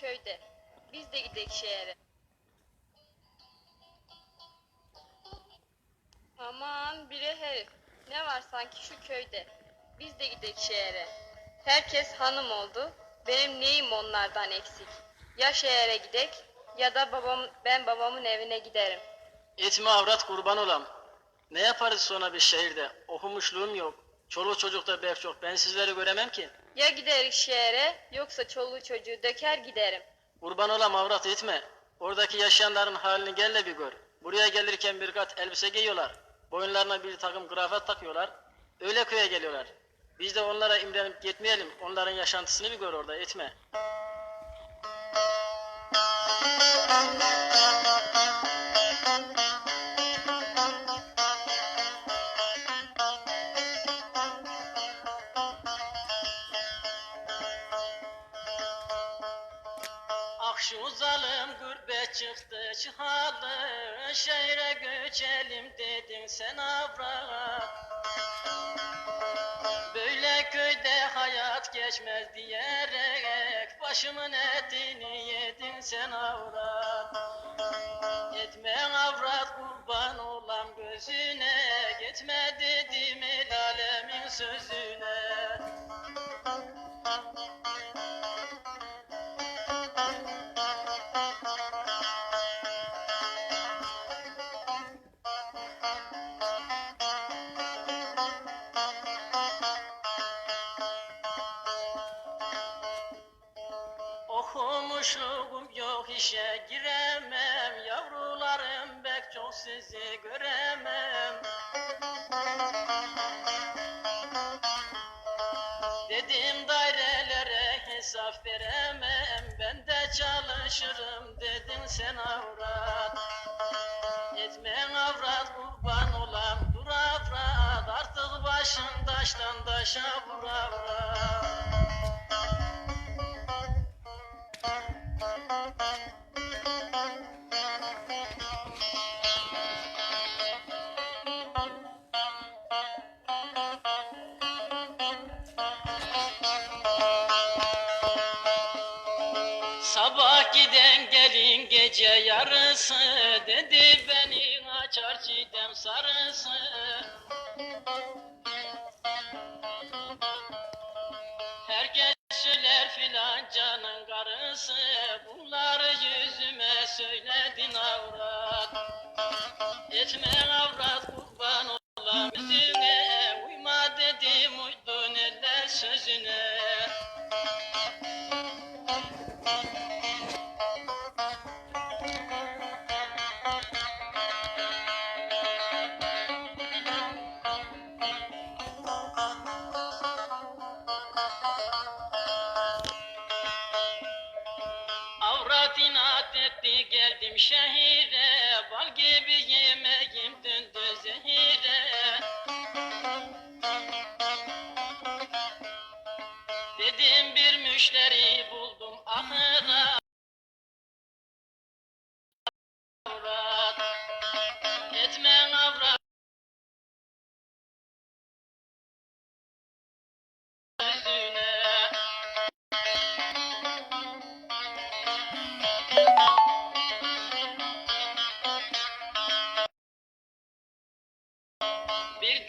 köyde. Biz de gidek şehre. Aman biri herif. Ne var sanki şu köyde. Biz de gidek şehre. Herkes hanım oldu. Benim neyim onlardan eksik. Ya şehre gidek ya da babam ben babamın evine giderim. Etme avrat kurban olam. Ne yaparız sonra bir şehirde? Okumuşluğum yok. Çoluk çocukta bek çok. Ben sizleri göremem ki. Ya gideriz şehre yoksa çoluğu çocuğu döker giderim. Kurban olam avrat etme. Oradaki yaşayanların halini gel de bir gör. Buraya gelirken bir kat elbise giyiyorlar. Boyunlarına bir takım kıyafet takıyorlar. Öyle köye geliyorlar. Biz de onlara imrenip gitmeyelim. Onların yaşantısını bir gör orada etme. Şu zalim gurbet çıktı çıkalı Şehre göçelim dedin sen avrat Böyle köyde hayat geçmez diyerek Başımın etini yedin sen avrat Etme avrat kurban olam gözüne Gitme dedim el alemin sözüne işe giremem Yavrularım bek çok sizi göremem. Dedim dairelere hesap veremem Ben de çalışırım dedin sen avrat. Etmen avrat kurban olam dur avrat Artık başın taştan taşa vur avrat Sabah giden gelin gece yarısı Dedi beni açar çiğdem sarısı. Herkes söyler filancanın karısı Bunları yüzüme söyledin avrat. Etme avrat kurban olam yüzüne Uyma dedim uydun eller sözüne geldim şehire. Bal gibi yemeğim döndü zehire. Dedim bir müşteri buldum ahıra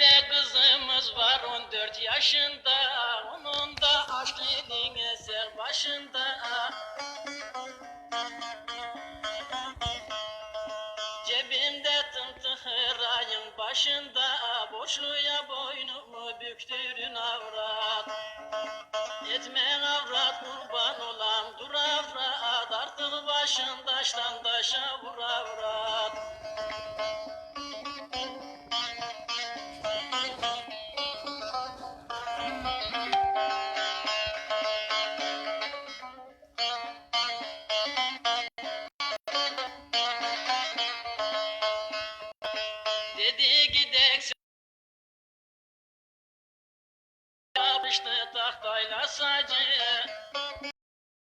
de kızımız var 14 yaşında. Onun da aşk yedin eser başında. Cebimde tımtıhır ayın başında. Boşluğa boynumu büktürün avrat. Etmen avrat kurban olam dur avrat. Artık başın taştan taşa vur avrat dedi gidek yapıştı tahtayla sacı.